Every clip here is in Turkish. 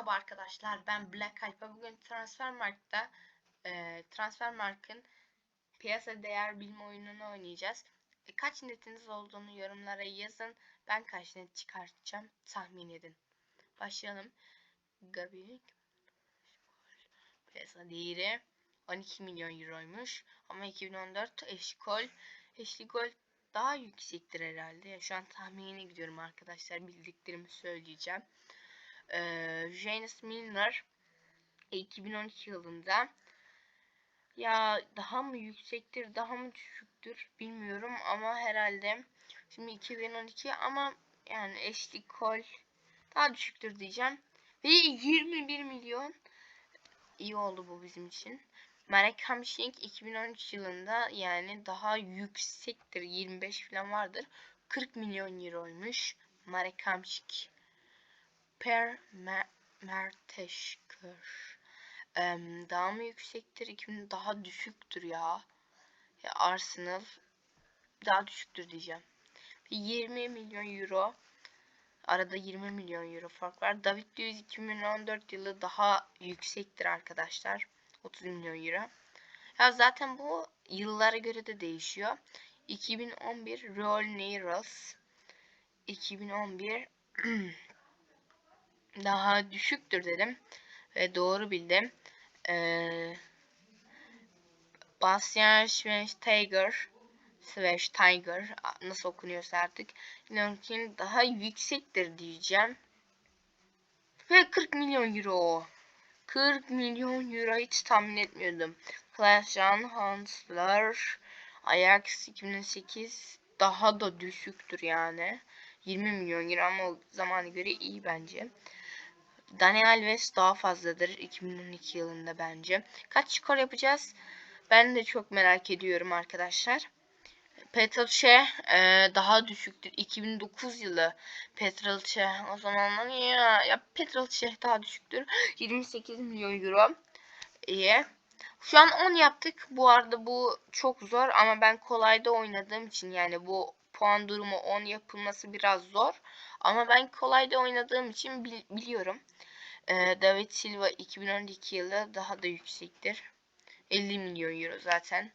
Merhaba arkadaşlar ben Black Alpha bugün Transfermarkt'ta e, Transfermarkt'ın piyasa değer bilme oyununu oynayacağız. E, kaç netiniz olduğunu yorumlara yazın. Ben kaç net çıkartacağım tahmin edin. Başlayalım. Gabi piyasa değeri 12 milyon euroymuş ama 2014 eşkol eşligol daha yüksektir herhalde. Şu an tahmini gidiyorum arkadaşlar bildiklerimi söyleyeceğim e, James Milner 2012 yılında. Ya daha mı yüksektir daha mı düşüktür bilmiyorum ama herhalde şimdi 2012 ama yani Ashley Cole daha düşüktür diyeceğim. Ve 21 milyon iyi oldu bu bizim için. Marek Hamşink 2013 yılında yani daha yüksektir 25 falan vardır. 40 milyon euroymuş Marek Hamşink Per Merteşkür. Um, daha mı yüksektir? 2000 daha düşüktür ya. ya. Arsenal daha düşüktür diyeceğim. 20 milyon euro. Arada 20 milyon euro fark var. David Luiz 2014 yılı daha yüksektir arkadaşlar. 30 milyon euro. Ya zaten bu yıllara göre de değişiyor. 2011 Royal Nails 2011 daha düşüktür dedim. Ve doğru bildim. Ee, Bastian Schweinsteiger Schweinsteiger nasıl okunuyorsa artık Lincoln daha yüksektir diyeceğim. Ve 40 milyon euro. 40 milyon euro hiç tahmin etmiyordum. Klaas-Jan Hansler Ajax 2008 daha da düşüktür yani. 20 milyon euro ama o zamana göre iyi bence. Daniel Alves daha fazladır 2012 yılında bence. Kaç skor yapacağız? Ben de çok merak ediyorum arkadaşlar. Petrolçe e, daha düşüktür. 2009 yılı Petrolçe o zamanlar ya, ya Petrolçe daha düşüktür. 28 milyon euro. İyi. Şu an 10 yaptık. Bu arada bu çok zor ama ben kolayda oynadığım için yani bu puan durumu 10 yapılması biraz zor. Ama ben kolayda oynadığım için bil biliyorum. Ee, David Silva 2012 yılı daha da yüksektir. 50 milyon euro zaten.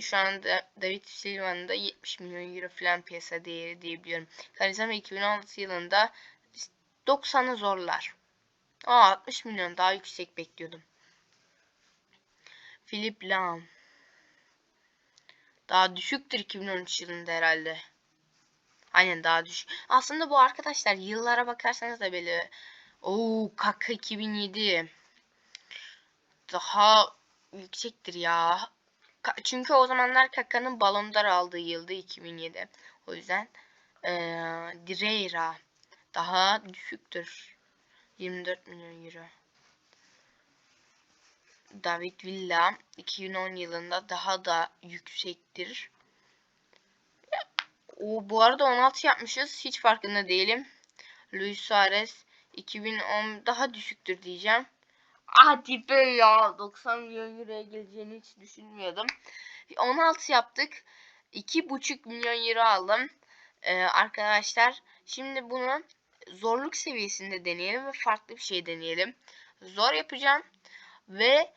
Şu anda David Silva'nın da 70 milyon euro falan piyasa değeri diyebiliyorum. Karizma 2016 yılında 90'ı zorlar. Aa 60 milyon daha yüksek bekliyordum. Philip Lahm. Daha düşüktür 2013 yılında herhalde. Aynen daha düşük. Aslında bu arkadaşlar yıllara bakarsanız da böyle Oo Kaka 2007. Daha yüksektir ya. Çünkü o zamanlar Kaka'nın balondar aldığı yıldı 2007. O yüzden ee, Direira daha düşüktür. 24 milyon euro. David Villa 2010 yılında daha da yüksektir. O bu arada 16 yapmışız. Hiç farkında değilim. Luis Suarez 2010 daha düşüktür diyeceğim. Hadi be ya 90 milyon euroya geleceğini hiç düşünmüyordum. 16 yaptık. 2,5 milyon euro aldım. Ee, arkadaşlar şimdi bunu zorluk seviyesinde deneyelim ve farklı bir şey deneyelim. Zor yapacağım ve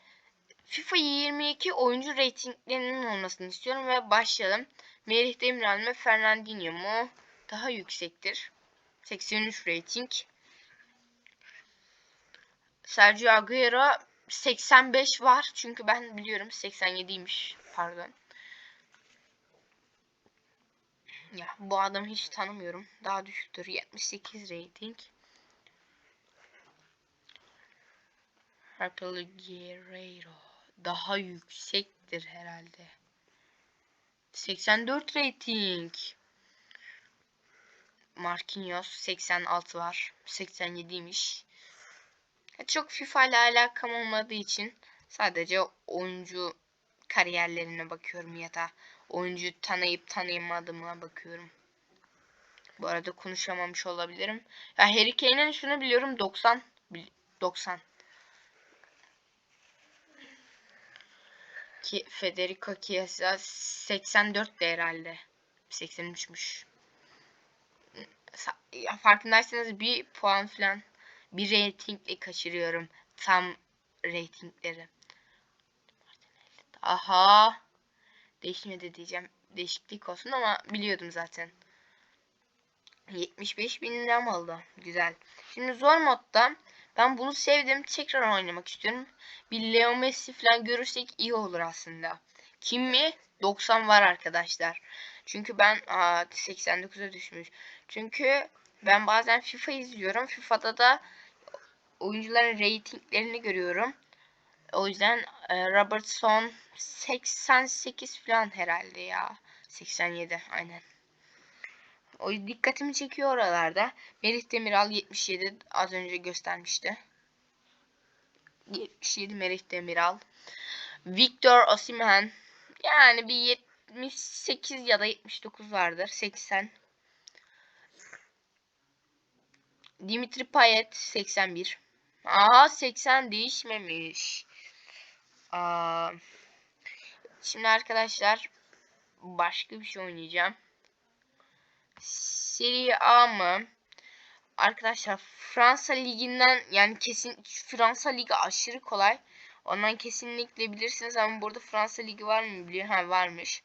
FIFA 22 oyuncu reytinglerinin olmasını istiyorum ve başlayalım. Merih Demiral mi Fernandinho mu? Daha yüksektir. 83 rating. Sergio Aguero 85 var. Çünkü ben biliyorum 87'ymiş. Pardon. Ya bu adamı hiç tanımıyorum. Daha düşüktür. 78 rating. Rafael Guerreiro daha yüksektir herhalde. 84 rating. Marquinhos 86 var. 87'ymiş. Çok FIFA ile alakam olmadığı için sadece oyuncu kariyerlerine bakıyorum ya da oyuncu tanıyıp tanıyamadığıma bakıyorum. Bu arada konuşamamış olabilirim. Ya Harry Kane'in şunu biliyorum 90 90 ki Federico Chiesa 84 de herhalde. 83'müş. Ya farkındaysanız bir puan falan bir reytingle kaçırıyorum tam reytingleri. Aha. Değişmedi diyeceğim. Değişiklik olsun ama biliyordum zaten. 75 bin liram oldu. Güzel. Şimdi zor modda ben bunu sevdim. Tekrar oynamak istiyorum. Bir Leo Messi falan görürsek iyi olur aslında. Kim mi? 90 var arkadaşlar. Çünkü ben aa, 89'a düşmüş. Çünkü ben bazen FIFA izliyorum. FIFA'da da oyuncuların reytinglerini görüyorum. O yüzden e, Robertson 88 falan herhalde ya. 87 aynen. O dikkatimi çekiyor oralarda. Merih Demiral 77 az önce göstermişti. 77 Merih Demiral. Victor Osimhen yani bir 78 ya da 79 vardır. 80. Dimitri Payet 81. Aha 80 değişmemiş. Aa, şimdi arkadaşlar başka bir şey oynayacağım. Serie A mı? Arkadaşlar Fransa liginden yani kesin Fransa ligi aşırı kolay. Ondan kesinlikle bilirsiniz ama burada Fransa ligi var mı biliyor? Ha varmış.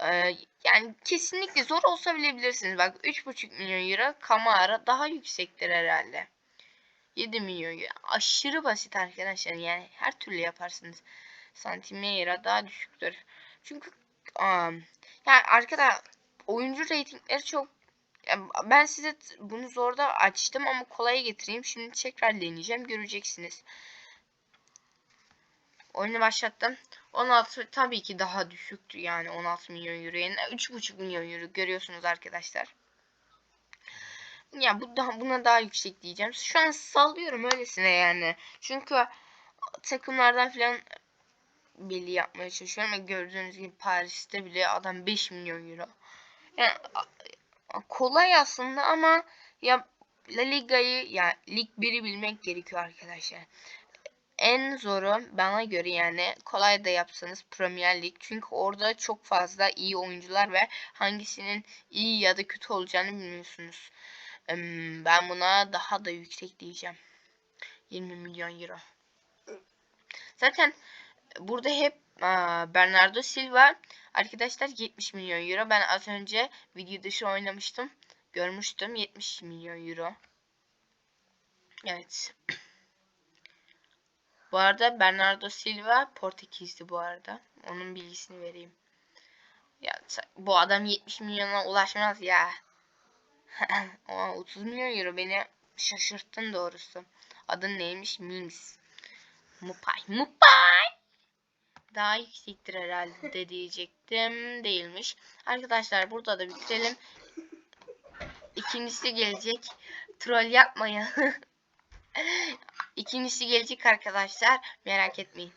Ee, yani kesinlikle zor olsa bile bilirsiniz. Bak 3,5 milyon euro Kamara daha yüksektir herhalde. 7 milyon euro. Aşırı basit arkadaşlar. Yani her türlü yaparsınız. Santimeira daha düşüktür. Çünkü um, yani arkadaşlar oyuncu reytingleri çok ben size bunu zorda açtım ama kolaya getireyim. Şimdi tekrar deneyeceğim. Göreceksiniz. Oyunu başlattım. 16 tabii ki daha düşüktü yani 16 milyon euro yerine 3,5 milyon euro görüyorsunuz arkadaşlar. Ya bu daha buna daha yüksek diyeceğim. Şu an sallıyorum öylesine yani. Çünkü takımlardan filan belli yapmaya çalışıyorum gördüğünüz gibi Paris'te bile adam 5 milyon euro. Yani kolay aslında ama ya La Liga'yı ya Lig 1'i bilmek gerekiyor arkadaşlar. En zoru bana göre yani kolay da yapsanız Premier Lig. Çünkü orada çok fazla iyi oyuncular ve hangisinin iyi ya da kötü olacağını bilmiyorsunuz. Ben buna daha da yüksek diyeceğim. 20 milyon euro. Zaten burada hep Bernardo Silva arkadaşlar 70 milyon euro. Ben az önce video dışı oynamıştım. Görmüştüm 70 milyon euro. Evet. Bu arada Bernardo Silva Portekizli bu arada. Onun bilgisini vereyim. Ya bu adam 70 milyona ulaşmaz ya. 30 milyon euro beni şaşırttın doğrusu. Adın neymiş? Mings. Mupay. Mupay. Daha yüksektir herhalde diyecektim. Değilmiş. Arkadaşlar burada da bitirelim. İkincisi gelecek. Troll yapmayın. İkincisi gelecek arkadaşlar. Merak etmeyin.